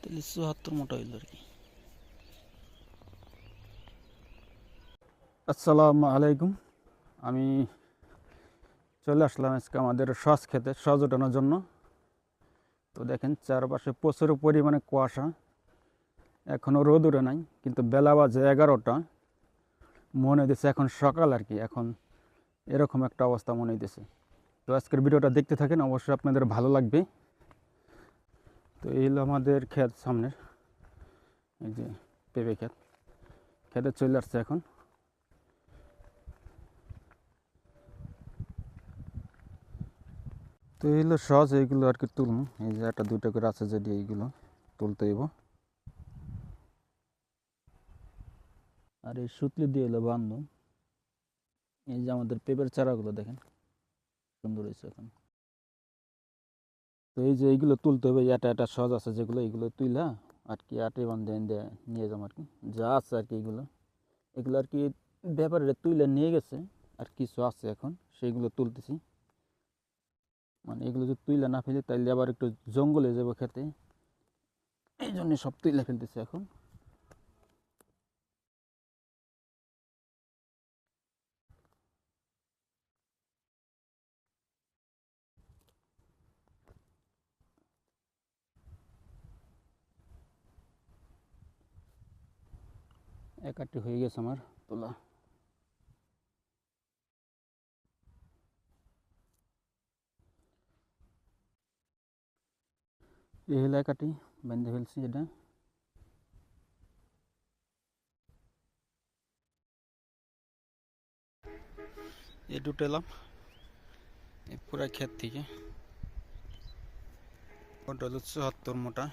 তাহলে চুয়াত্তর মোটা হইল আর কি। আসসালামু আলাইকুম। আমি চলে আসলাম আজকে আমাদের সস খেতে, সস ওঠানোর জন্য। তো দেখেন, চারপাশে প্রচুর পরিমাণে কুয়াশা। এখনও রোদ উঠে নাই, কিন্তু বেলা বাজে এগারোটা। মনে হইতেছে এখন সকাল আর কি, এখন এরকম একটা অবস্থা মনে হইতেছে। তো আজকের ভিডিওটা দেখতে থাকেন, অবশ্যই আপনাদের ভালো লাগবে। তো এই হলো আমাদের ক্ষেত সামনের। এই যে পেঁপে ক্ষেত। খেতে চলে আসছে এখন। তো এই হলো সহজ এইগুলো আর কি তুলুন এই যে একটা, দুইটা করে আছে যদি এইগুলো তুলতে হইব। আর এই সুতলি দিয়ে এলো বান্ধব। এই যে আমাদের পেঁপের চারাগুলো দেখেন। সুন্দর হয়েছে এখন। তো এই যে এইগুলো তুলতে হবে এটা এটা সহজ আছে যেগুলো, এইগুলো তুইলা আর কি আটে বান্ধে দিয়ে নিয়ে যাব আর কি। যা আছে আর কি এগুলো এগুলো আর কি ব্যাপারে তুইলে নিয়ে গেছে, আর কিছু আছে এখন, সেইগুলো তুলতেছি। মানে এগুলো যদি তুইলে না ফেলি, তাইলে আবার একটু জঙ্গলে যাব খেতে। এই জন্যে সব তুইলে ফেলতেছি এখন। একাটি হয়ে গেছে আমার তোলা এই হলো একাটি বেঁধে ফেলছি এটা এই দুটো এলাম এই পুরা ক্ষেত থেকে ওটা হলো চুয়াত্তর মোটা